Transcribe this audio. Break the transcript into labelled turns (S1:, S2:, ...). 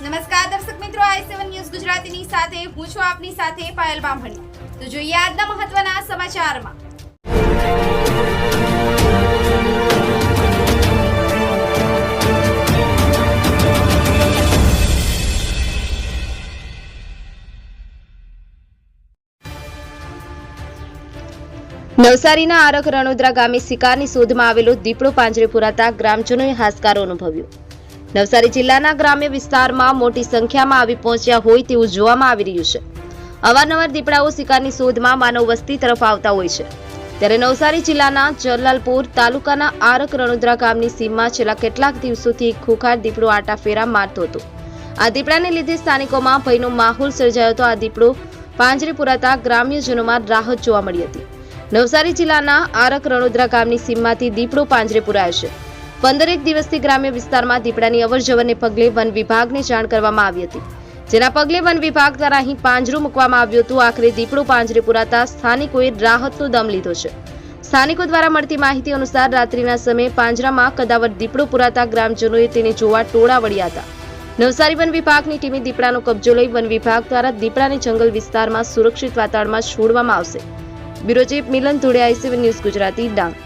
S1: નમસ્કાર દર્શક મિત્રો, આઈ સેવન ન્યૂઝ ગુજરાતીની સાથે, હું છું આપની સાથે પાયલ બામણી. તો જોઈએ આજના મહત્વના સમાચારમાં.
S2: નવસારીના આરક રણોદરા ગામે શિકારની શોધમાં આવેલો દીપડો પાંજરે પુરાતા ગ્રામજનોએ હાશકારો અનુભવ્યો. નવસારી જિલ્લાના ગ્રામ્ય વિસ્તારમાં મોટી સંખ્યામાં આવી પહોંચ્યા હોય તેવું જોવામાં આવી રહ્યું છે. અવારનવાર દીપડાઓ શિકારની શોધમાં માનવ વસ્તી તરફ આવતા હોય છે. ત્યારે નવસારી જિલ્લાના જલાલપુર તાલુકાના આરક રણોદરા ગામની સીમમાં છેલ્લા કેટલાક દિવસોથી એક ખુખાર દીપડો આટા ફેરા મારતો હતો. આ દીપડાને લીધે સ્થાનિકોમાં ભયનો માહોલ સર્જાયો હતો. આ દીપડો પાંજરે પુરાતા ગ્રામ્યજનોમાં રાહત જોવા મળી હતી. નવસારી જિલ્લાના આરક રણોદરા ગામની સીમમાંથી દીપડો પાંજરે પુરાયો છે. પંદરેક દિવસથી ગ્રામ્ય વિસ્તારમાં દીપડાની અવરજવરને પગલે વન વિભાગને જાણ કરવામાં આવી હતી. જેના પગલે વન વિભાગ દ્વારા અહીં પાંજરું મૂકવામાં આવ્યું હતું. આખરે દીપડો પાંજરે પુરાતા સ્થાનિકોએ રાહતનો દમ લીધો છે. સ્થાનિકો દ્વારા મળતી માહિતી અનુસાર રાત્રિના સમયે પાંજરામાં કદાવર દીપડો પુરાતા ગ્રામજનોએ તેને જોવા ટોળા વળ્યા હતા. નવસારી વન વિભાગની ટીમે દીપડાનો કબજો લઈ વન વિભાગ દ્વારા દીપડાને જંગલ વિસ્તારમાં સુરક્ષિત વાતાવરણમાં છોડવામાં આવશે. Bureau chief Milan Dhole ICV news Gujarati Dang.